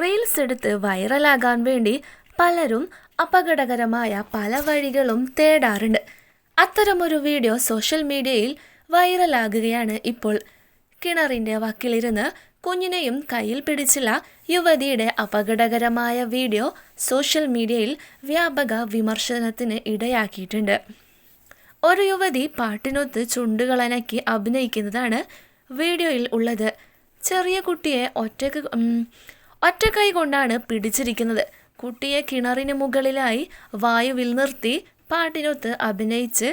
Reels എടുത്ത് വൈറലാകാൻ വേണ്ടി പലരും അപകടകരമായ പല വഴികളും തേടാറുണ്ട്. അത്തരമൊരു വീഡിയോ സോഷ്യൽ മീഡിയയിൽ വൈറലാകുകയാണ് ഇപ്പോൾ. കിണറിന്റെ വക്കിലിരുന്ന് കുഞ്ഞിനെയും കയ്യിൽ പിടിച്ചുള്ള യുവതിയുടെ അപകടകരമായ വീഡിയോ സോഷ്യൽ മീഡിയയിൽ വ്യാപക വിമർശനത്തിന് ഇടയാക്കിയിട്ടുണ്ട്. ഒരു യുവതി പാട്ടിനൊത്ത് ചുണ്ടുകളനക്കി അഭിനയിക്കുന്നതാണ് വീഡിയോയിൽ ഉള്ളത്. ചെറിയ കുട്ടിയെ ഒറ്റയ്ക്ക് ഒറ്റക്കൈ കൊണ്ടാണ് പിടിച്ചിരിക്കുന്നത്. കുട്ടിയെ കിണറിന് മുകളിലായി വായുവിൽ നിർത്തി പാട്ടിനൊത്ത് അഭിനയിച്ച്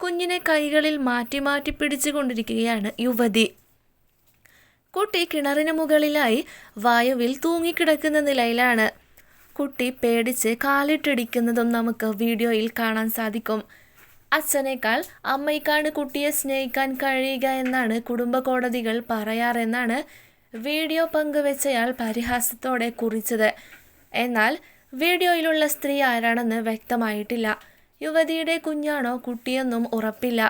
കുഞ്ഞിനെ കൈകളിൽ മാറ്റി മാറ്റി പിടിച്ചുകൊണ്ടിരിക്കുകയാണ് യുവതി. കുട്ടി കിണറിന് മുകളിലായി വായുവിൽ തൂങ്ങിക്കിടക്കുന്ന നിലയിലാണ്. കുട്ടി പേടിച്ച് കാലിട്ടിടിക്കുന്നതും നമുക്ക് വീഡിയോയിൽ കാണാൻ സാധിക്കും. അച്ഛനേക്കാൾ അമ്മയ്ക്കാണ് കുട്ടിയെ സ്നേഹിക്കാൻ കഴിയുക എന്നാണ് കുടുംബ കോടതികൾ പറയാറെന്നാണ് വീഡിയോ പങ്കുവെച്ചയാൾ പരിഹാസത്തോടെ കുറിച്ചത്. എന്നാൽ വീഡിയോയിലുള്ള സ്ത്രീ ആരാണെന്ന് വ്യക്തമായിട്ടില്ല. യുവതിയുടെ കുഞ്ഞാണോ കുട്ടിയെന്നും ഉറപ്പില്ല.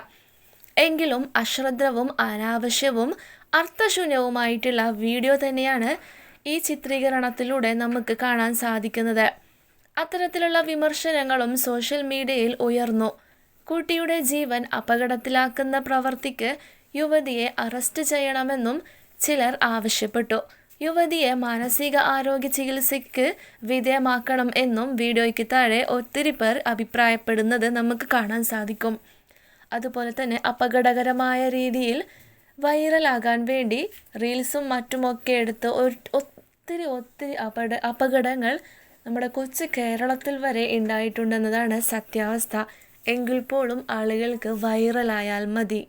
എങ്കിലും അശ്രദ്ധവും അനാവശ്യവും അർത്ഥശൂന്യവുമായിട്ടുള്ള വീഡിയോ തന്നെയാണ് ഈ ചിത്രീകരണത്തിലൂടെ നമുക്ക് കാണാൻ സാധിക്കുന്നത്. അത്തരത്തിലുള്ള വിമർശനങ്ങളും സോഷ്യൽ മീഡിയയിൽ ഉയർന്നു. കുട്ടിയുടെ ജീവൻ അപകടത്തിലാക്കുന്ന പ്രവർത്തിക്ക് യുവതിയെ അറസ്റ്റ് ചെയ്യണമെന്നും ചിലർ ആവശ്യപ്പെട്ടു. യുവതിയെ മാനസിക ആരോഗ്യ ചികിത്സയ്ക്ക് വിധേയമാക്കണം എന്നും വീഡിയോയ്ക്ക് താഴെ ഒത്തിരി പേർ അഭിപ്രായപ്പെടുന്നത് നമുക്ക് കാണാൻ സാധിക്കും. അതുപോലെ തന്നെ അപകടകരമായ രീതിയിൽ വൈറലാകാൻ വേണ്ടി റീൽസും മറ്റുമൊക്കെ എടുത്ത് ഒത്തിരി ഒത്തിരി അപകട അപകടങ്ങൾ നമ്മുടെ കൊച്ചു കേരളത്തിൽ വരെ ഉണ്ടായിട്ടുണ്ടെന്നതാണ് സത്യാവസ്ഥ. എങ്കിൽ പോലും ആളുകൾക്ക് വൈറലായാൽ മതി.